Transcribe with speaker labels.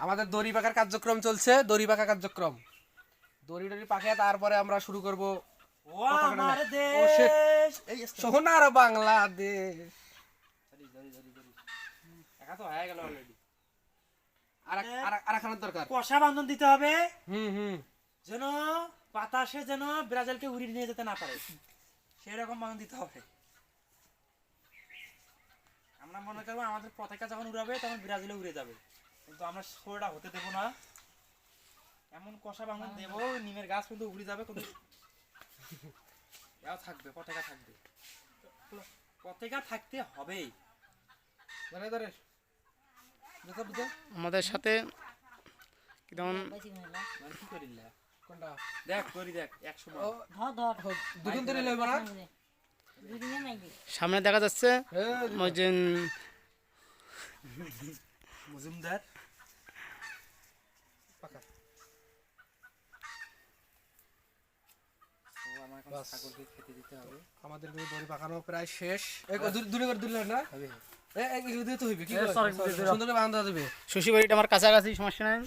Speaker 1: আমাদের দড়ি পাকার কার্যক্রম চলছে দড়ি পাকা কার্যক্রম। দড়ি টড়ি পাকে তারপরে আমরা শুরু করব সোনার বাংলাদেশ। একা তো হয়ে গেল অলরেডি আর এক- আর এক- আর একখানের দরকার।
Speaker 2: কষা বান্ধন দিতে হবে।
Speaker 1: হুম হুম।
Speaker 2: যেন বাতাসে যেন ব্রাজিলকে উড়িয়ে নিয়ে যেতে না পারে। সেই রকম বান্ধন দিতে হবে। মনে করব আমাদের পতাকা যখন উড়াবে তখন ব্রাজিলে উড়ে যাবে। কিন্তু আমরা শোটা হতে দেবো না। এমন কষা বান্ধন দেবো নিমের গাছ কিন্তু উড়ে যাবে কিন্তু এও থাকবে পতাকা থাকবে। পতাকা থাকতে হবেই।
Speaker 1: ধরে ধরে।
Speaker 3: আমাদের সাথে কেমন
Speaker 2: মানে কি করিলা?
Speaker 1: কোনটা?
Speaker 2: দেখ করি দেখ একশো
Speaker 4: ধর ধর।
Speaker 1: দুদিন ধরে লইব না?
Speaker 3: সামনে দেখা যাচ্ছে
Speaker 1: এ,
Speaker 2: মজুমদার।
Speaker 1: পাকা।
Speaker 2: ও আমার এখন
Speaker 1: বাস।
Speaker 2: ছাগলকে খেতে দিতে হবে।
Speaker 1: আমাদের কিন্তু পাকানো প্রায় শেষ। এ, দূরে- দূরে করে দিলেন না।
Speaker 2: হবে।
Speaker 1: এ এ, এগুলো দিয়ে তো হইবে কি
Speaker 5: এ,
Speaker 1: করে?
Speaker 5: sorry, sorry,
Speaker 1: সুন্দর করে বান্ধা
Speaker 3: শশী বাড়িটা আমার কাছাকাছি সমস্যা নাই।